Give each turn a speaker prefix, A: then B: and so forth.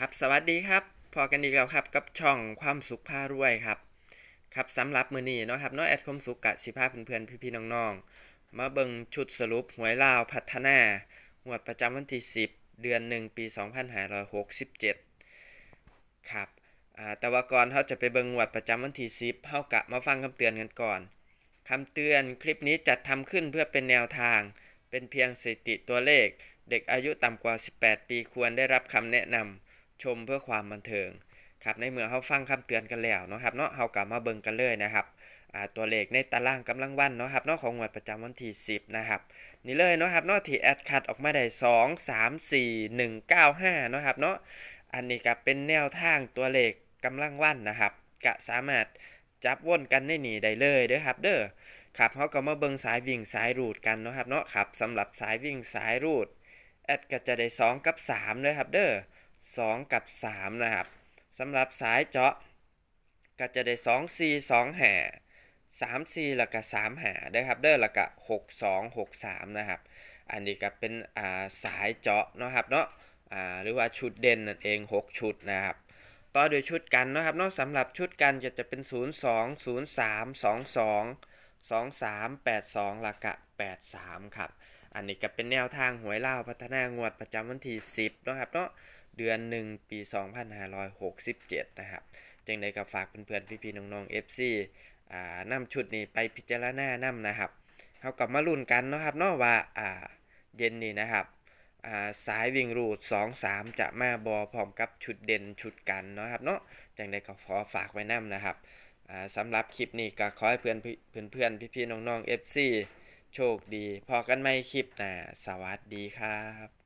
A: ครับสวัสดีครับพอกันอีกแล้วครับกับช่องความสุขพารวยครับครับสำหรับมือนี้เนาะครับเนาะแอดคมสุขกะสิพาเพื่อนๆพี่ๆน้องๆ มาเบิ่งชุดสรุปหวยลาวพัฒนางวดประจำวันที่ 10 เดือน 1 ปี 2567 ครับอ่าแต่ว่าก่อนเขาจะไปเบิ่งงวดประจำวันที่ 10เฮากะมาฟังคำเตือนกันก่อนคำเตือนคลิปนี้จัดทำขึ้นเพื่อเป็นแนวทาง เป็นเพียงสถิติตัวเลข เด็กอายุต่ำกว่า 18 ปีควรได้รับคำแนะนำ ชมเพื่อความบันเทิงครับในเมื่อเขาฟังคำเตือนกันแล้วเนาะครับเนาะเขากลับมาเบิ่งกันเลยนะครับตัวเลขในตารางกำลังวันเนาะครับเนาะของงวดประจำวันที่ 10 นะครับ นี่เลยเนาะครับเนาะที่แอดคัดออกมาได้ 2 3 4 1 9 5เนาะครับเนาะอันนี้ก็เป็นแนวทางตัวเลขกำลังวันนะครับกะสามารถจับวนกันได้หนีได้เลยเด้อครับ เด้อครับเขาก็มาเบิ่งสายวิ่งสายรูดกันเนาะครับเนาะครับสำหรับสายวิ่งสายรูดแอดก็จะได้ 2 กับ3เลยครับเด้อ 2 กับ 3 นะครับสำหรับสายเจาะก็จะได้ 2 4 2แห่3 4แล้วก็3แห่ได้ครับเด้อแล้วก็6 2 6 3 นะครับ อันนี้ก็เป็นอ่าสายเจาะเนาะครับเนาะอ่าหรือว่าชุดเด่นนั่นเอง 6 ชุดนะครับต่อด้วยชุดกันเนาะครับเนาะสำหรับชุดกันจะจะเป็น 0 2 0 3 2 2 2 3 8 2แล้วก็8 3 ครับ อันนี้ก็เป็นแนวทางหวยเล่าพัฒนางวดประจำวันที่ 10เนาะครับเนาะ เดือน1ปี 2567 นะครับจังใดก็ฝากเพื่อนๆ พี่ๆ น้องๆ FC อ่านำชุดนี้ไปพิจารณานำนะครับเฮากลับมาลุ้นกันนะครับเนาะว่าอ่าเย็นนี้นะครับอ่าสายวิ่งรูด 2 3 จะมาบอพร้อมกับชุดเด่นชุดกันเนาะครับเนาะจังใดก็ขอฝากไว้นำนะครับอ่าสำหรับคลิปนี้ก็ขอให้เพื่อนเพื่อนๆพี่ๆน้องๆ FC โชคดี พอกันใหม่คลิปหน้าสวัสดีครับ